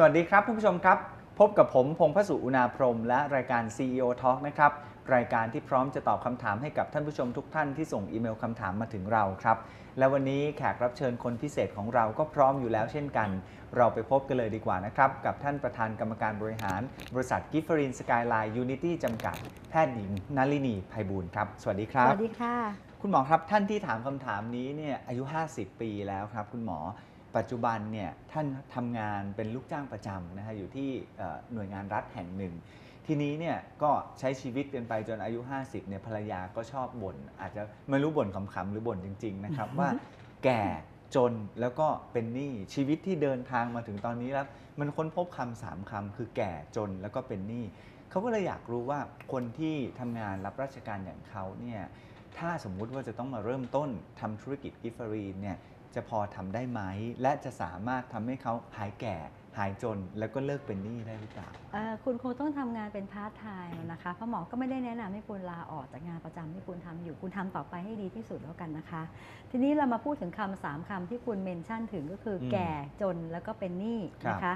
สวัสดีครับคุณผู้ชมครับ พบกับผมพงษ์พสุอุณาพรหมและรายการ CEO Talk นะครับ รายการที่พร้อมจะตอบคำถามให้กับท่านผู้ชมทุกท่านที่ส่งอีเมลคำถามมาถึงเราครับ และวันนี้แขกรับเชิญคนพิเศษของเราก็พร้อมอยู่แล้วเช่นกัน เราไปพบกันเลยดีกว่านะครับ กับท่านประธานกรรมการบริหาร บริษัทกิฟฟรินสกายไลน์ยูนิตี้จำกัด แพทย์หญิงนาลินีไพบูลย์ครับ สวัสดีคสรับวัสดีค่ะ คุณหมอครับท่านที่ถามคำถามนี้เนี่ยอายุ 50 ปีแล้วครับ คุณหมอ ปัจจุบันเนี่ยท่านทำงานเป็นลูกจ้างประจำนะฮะอยู่ที่เอ่อหน่วยงานรัฐแห่งหนึ่ง ทีนี้เนี่ยก็ใช้ชีวิตกันไปจนอายุ 50เนี่ยภรรยาก็ชอบบ่นอาจจะไม่รู้บ่นขำๆหรือบ่นจริง ๆ นะครับ ว่าแก่จนแล้วก็เป็นหนี้ชีวิตที่เดินทางมาถึงตอนนี้แล้ว มันค้นพบคำสามคำคือแก่จนแล้วก็เป็นหนี้เขาก็เลยอยากรู้ว่าคนที่ทำงานรับราชการอย่างเขาเนี่ยถ้าสมมุติว่าจะต้องมาเริ่มต้นทำธุรกิจกิฟเฟอรีนเนี่ย จะพอทำได้ไหม และจะสามารถทำให้เขาหายแก่ หายจนแล้วก็เลิกเป็นหนี้ได้หรือเปล่าเอ่อคุณคงต้องทำงานเป็นพาร์ทไทม์นะคะเพราะหมอก็ไม่ได้แนะนำให้คุณลาออกจากงานประจำที่คุณทำอยู่คุณทำต่อไปให้ดีที่สุดแล้วกันนะคะ ทีนี้เรามาพูดถึงคำสามคำที่คุณเมนชั่นถึงก็คืออมแก่จนแล้วก็เป็นหนี้ครับนะคะ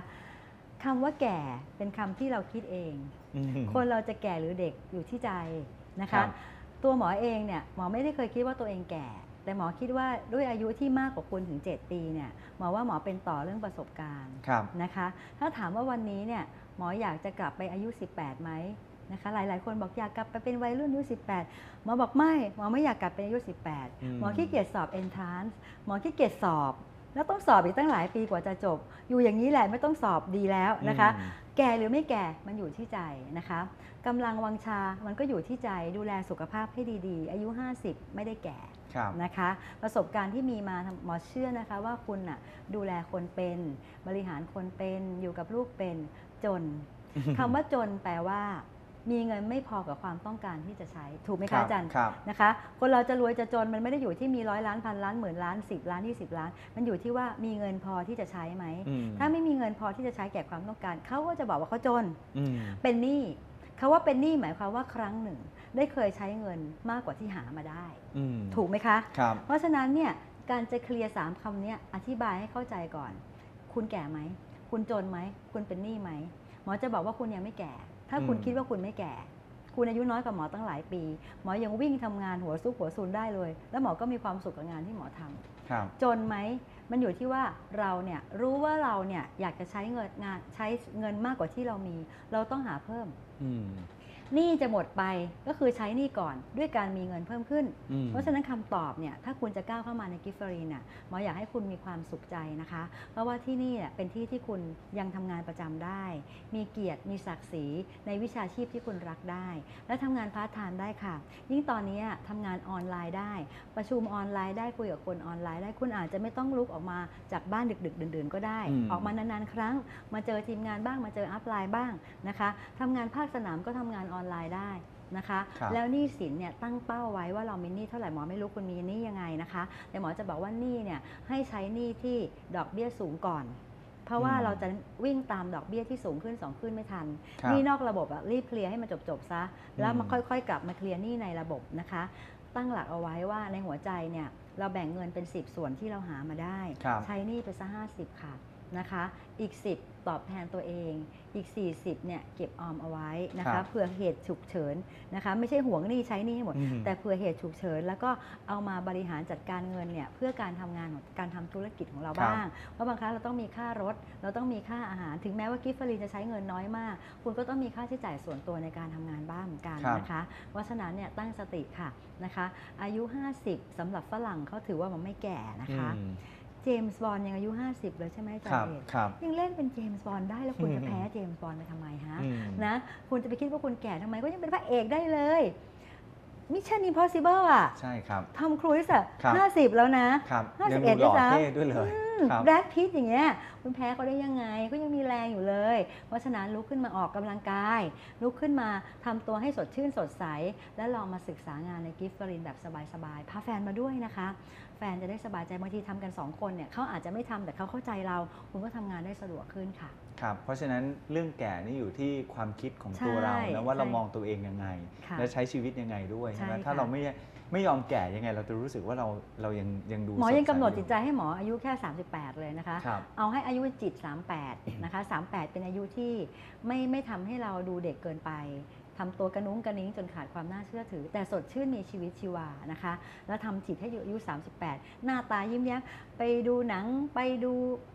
คำว่าแก่เป็นคำที่เราคิดเองอืมคนเราจะแก่หรือเด็กอยู่ที่ใจนะครัคะบตัวหมอเองเนี่ยหมอไม่ได้เคยคิดว่าตัวเองแก่ แต่หมอคิดว่าด้วยอายุที่มากกว่าคุณถึง 7 ปีเนี่ยหมอว่าหมอเป็นต่อเรื่องประสบการณ์ครับนะคะ ถ้าถามว่าวันนี้เนี่ยหมออยากจะกลับไปอายุ 18ไหมนะคะหลาย ๆ คนบอกอยากกลับไปเป็นวัยรุ่นอายุ 18 หมอบอกไม่หมอไม่อยากกลับเป็นอายุอืม18 หมอขี้เกียจสอบ entrance หมอขี้เกียจสอบ แล้วต้องสอบอีกตั้งหลายปีกว่าจะจบ อยู่อย่างนี้แหละไม่ต้องสอบดีแล้วนะคะอืมแก่หรือไม่แก่มันอยู่ที่ใจนะคะกำลังวังชามันก็อยู่ที่ใจดูแลสุขภาพให้ดี ๆ อายุ 50 ไม่ได้แก่ครับ นะคะ ประสบการณ์ที่มีมาหมอเชื่อนะคะว่าคุณน่ะดูแลคนเป็นบริหารคนเป็นอยู่กับลูกเป็นจนคำว่าจนแปลว่า มีเงินไม่พอกับความต้องการที่จะใช้ ถูกไหมครัคะบอาจารย์ครับนะคะ คนเราจะรวยจะจนมันไม่ได้อยู่ที่มีร้อยล้านพันล้านหมื่นล้านสิบล้านยี่สิบล้าน มันอยู่ที่ว่ามีเงินพอที่จะใช้ไหมอืมถ้าไม่มีเงินพอที่จะใช้แก่ความต้องการเขาก็จะบอกว่าเขาจนอืมเป็นหนี้คาว่าเป็นหนี้หมายความว่าครั้งหนึ่ง ได้เคยใช้เงินมากกว่าที่หามาได้อืมถูกไหมคะครับเพราะฉะนั้นเนี่ยการจะเคลียร์สามคำเนี้ยอธิบายให้เข้าใจก่อน คุณแก่ไหม คุณจนไหม คุณเป็นหนี้ไหม หมอจะบอกว่าคุณยังไม่แก่ ถ้าคุณอืมคิดว่าคุณไม่แก่ คุณอายุน้อยกว่าหมอตั้งหลายปี หมอยังวิ่งทำงานหัวซุกหัวซุนได้เลย แล้วหมอก็มีความสุขกับงานที่หมอทำครับจนไหม มันอยู่ที่ว่าเราเนี่ยรู้ว่าเราเนี่ยอยากจะใช้เงินงานใช้เงินมากกว่าที่เรามี เราต้องหาเพิ่มอืม หนี้จะหมดไปก็คือใช้หนี้ก่อนด้วยการมีเงินเพิ่มขึ้นอืมเพราะฉะนั้นคำตอบเนี่ยถ้าคุณจะก้าวเข้ามาในกิฟเฟอรีนน่ะหมออยากให้คุณมีความสุขใจนะคะ เพราะว่าที่นี่เนี่ยเป็นที่ที่คุณยังทำงานประจำได้ มีเกียรติมีศักดิ์ศรีในวิชาชีพที่คุณรักได้ และทำงานพาร์ทไทม์ได้ค่ะ ยิ่งตอนนี้ทำงานออนไลน์ได้ ประชุมออนไลน์ได้คุยกับคนออนไลน์ได้คุณอาจจะไม่ต้องลุกออกมาจากบ้านดึก ๆ ดื่น ๆ ก็ได้อืมออกมานานๆ ครั้ง มาเจอทีมงานบ้างมาเจออัพไลน์บ้างนะคะทำงานภาคสนามก็ทำงานออนไลน์ได้นะคะ ครับ แล้วหนี้สินเนี่ยตั้งเป้าไว้ว่าเรามีหนี้เท่าไหร่หมอไม่รู้คุณมีหนี้ยังไงนะคะแต่หมอจะบอกว่าหนี้เนี่ยให้ใช้หนี้ที่ดอกเบี้ยสูงก่อน เพราะว่าอืมเราจะวิ่งตามดอกเบี้ยที่สูงขึ้นสองขึ้นไม่ทันครับหนี้นอกระบบอะรีบเคลียร์ให้มันจบๆซะแล้วมาอืม ค่อยๆ กลับมาเคลียร์หนี้ในระบบนะคะ ตั้งหลักเอาไว้ว่าในหัวใจเนี่ยเราแบ่งเงินเป็น 10 ส่วนที่เราหามาได้ ครับ ใช้หนี้ไปซะ50 ค่ะ นะคะ อีก 10 ตอบแทนตัวเอง อีก 40เนี่ยเก็บออมเอาไว้นะครัคะบเผื่อเหตุฉุกเฉินนะคะ ไม่ใช่ห่วงหนี้ใช้หนี้ให้หมด อืม แต่เผื่อเหตุฉุกเฉิน แล้วก็เอามาบริหารจัดการเงินเนี่ยเพื่อการทำงานของการทำธุรกิจของเราครับบ้าง เพราะบางครั้งเราต้องมีค่ารถ เราต้องมีค่าอาหาร ถึงแม้ว่ากิฟต์ฟรีจะใช้เงินน้อยมาก คุณก็ต้องมีค่าใช้จ่ายส่วนตัวในการทำงานบ้างเหมือนกันครับ นะคะเพราะฉะนั้นเนี่ยตั้งสติค่ะนะคะ อายุ 50สำหรับฝรั่งเขาถือว่ามันไม่แก่นะคะ อืม เจมส์บอลยังอายุ 50 เลยใช่ไหมอาจาครรับย์เอกครับยังเล่นเป็นเจมส์บอลได้แล้วคุณจะแพ้เจมส์บอลไปทำไมฮะอืมนะคุณจะไปคิดว่าคุณแก่ทำไมก็ยังเป็นพระเอกได้เลย มิชชั่นอิมพอสิเบิลอะใช่ครับทอมครูซอะครับห้าสิบแล้วนะครับ51ยังดูหล่อด้วยซ้ำเท่ด้วยเลยครับแบรดพิตอย่างเงี้ยคุณแพ้เขาได้ยังไงก็ยังมีแรงอยู่เลย เพราะฉะนั้นลุกขึ้นมาออกกำลังกาย ลุกขึ้นมาทำตัวให้สดชื่นสดใส และลองมาศึกษางานในกิฟต์ฟรินแบบสบายๆพาแฟนมาด้วยนะคะ แฟนจะได้สบายใจบางทีทำกันสองคนเนี่ยเขาอาจจะไม่ทำแต่เขาเข้าใจเรา คุณก็ทำงานได้สะดวกขึ้นค่ะ ครับเพราะฉะนั้นเรื่องแก่นี่อยู่ที่ความคิดของตัวใช่เรานะว่าเราใช่มองตัวเองยังไงค่ะและใช้ชีวิตยังไงด้วยใช่ไหมใช่ค่ะถ้าเราไม่ไม่ยอมแก่ยังไง เราจะรู้สึกว่าเราเรายังยังดูหมอยังสดใสกำหนดอยู่จิตใจให้หมออายุแค่ 38 เลยนะคะครับเอาให้อายุจิต 38 นะคะ 38 เป็นอายุที่ไม่ไม่ทำให้เราดูเด็กเกินไป ทำตัวกระนุ้งกระนิ้งจนขาดความน่าเชื่อถือ แต่สดชื่นมีชีวิตชีวานะคะ แล้วทำจิตให้อายุ 38 หน้าตายิ้มแย้มไปดูหนังไปดู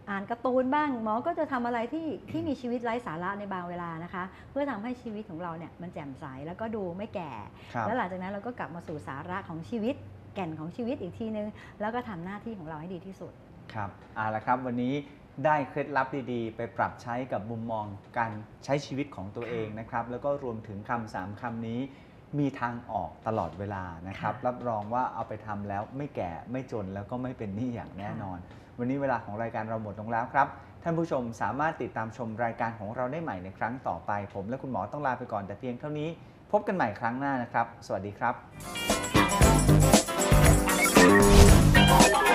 อ่านการ์ตูนบ้าง หมอก็จะทำอะไรที่ที่มีชีวิตไร้สาระในบางเวลานะคะ เพื่อทำให้ชีวิตของเราเนี่ยมันแจ่มใสแล้วก็ดูไม่แก่ครับแล้วหลังจากนั้นเราก็กลับมาสู่สาระของชีวิตแก่นของชีวิตอีกทีนึง แล้วก็ทำหน้าที่ของเราให้ดีที่สุดครับเอาละครับวันนี้ ได้เคล็ดลับดีๆ ไปปรับใช้กับมุมมองการใช้ชีวิตของตัวเองนะครับ แล้วก็รวมถึงคำสามคำนี้ มีทางออกตลอดเวลานะครับรับรองว่าเอาไปทำแล้วไม่แก่ไม่จนแล้วก็ไม่เป็นหนี้อย่างแน่นอน วันนี้เวลาของรายการเราหมดลงแล้วครับ ท่านผู้ชมสามารถติดตามชมรายการของเราได้ใหม่ในครั้งต่อไป ผมและคุณหมอต้องลาไปก่อนแต่เพียงเท่านี้ พบกันใหม่ครั้งหน้านะครับ สวัสดีครับ Thank you.